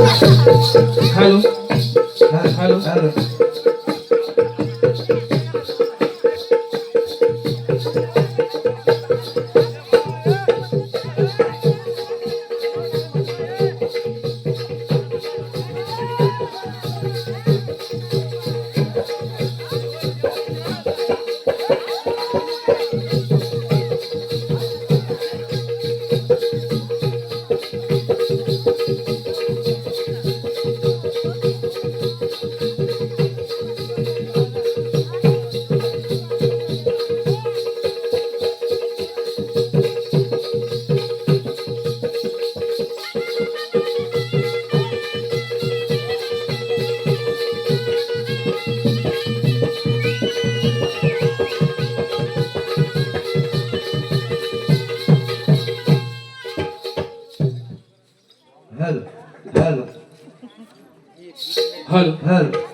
Hello hello hello hello hello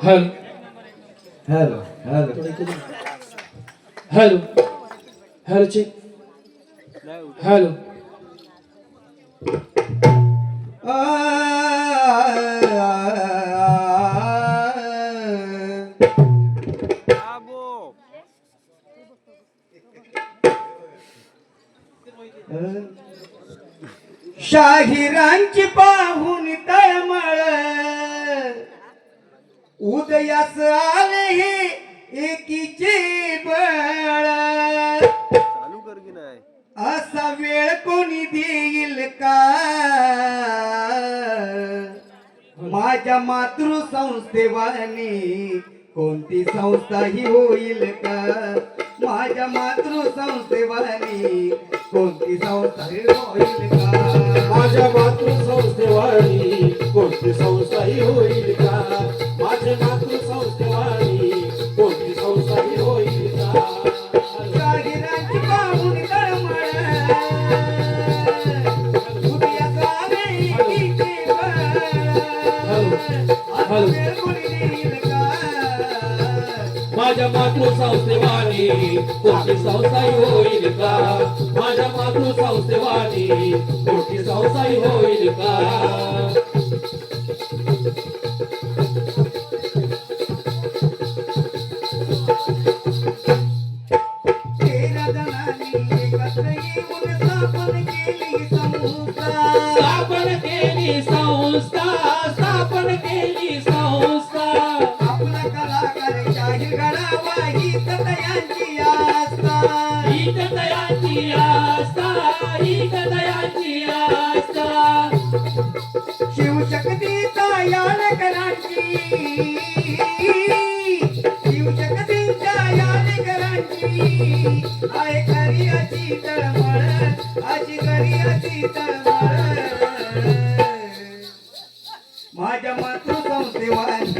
hello hello hello hello hello check hello शाहिरांची पाहून तळमळ. उदयास आले हे एकीचे बळ चालू कर की नाही? असा वेळ कोणी देईल का? माझ्या मातृ संस्थेवानी कोणती संस्था ही होईल का? माझ्या मातृ संस्थेवानी कोणती संस्था ही होईल का? माझ्या मातृसंस्थेवाणी कोणती संस्थाही माझ्या मातृसंस्थेवाणी कोणती संस्थाही होईल का? माझ्या मातृसंस्थेवाणी कोणती संस्थाही होईल का? स्थापन केली दयाची आस्था हीच दयाची आस्था. यान करांची. शिवशक्तीच्या यान करांची. आहे खरी तळमळ अशी खरी तळमळ. माझ्या मातृसंस्थेवानी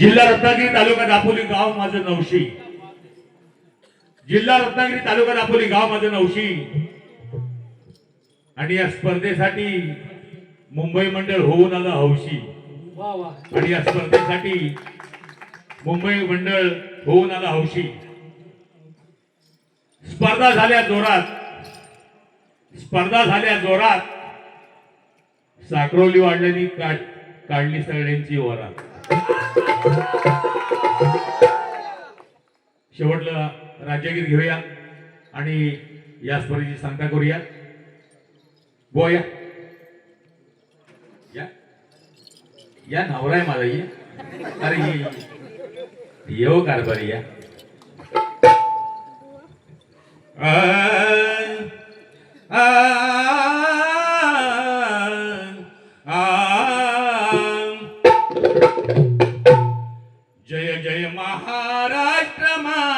जिल्हा रत्नागिरी तालुका दापोली गाव माझं नवशी. जिल्हा रत्नागिरी तालुका दापोली गाव माझं नवशी. आणि या स्पर्धेसाठी मुंबई मंडळ होऊन आलं हौशी. आणि या स्पर्धेसाठी मुंबई मंडळ होऊन आला हौशी. स्पर्धा झाल्या जोरात. स्पर्धा झाल्या जोरात. साकरवली वाढल्यानी काढली सगळ्यांची वरात. शेवटला राज्यगीर घेऊया आणि या स्पर्धेची सांगता करूया. बो या. या नवरा आहे माझा ये अरे येऊ कारभारी या. जय जय महाराष्ट्र मा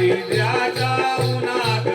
दारिद्र्याच्या उन्हात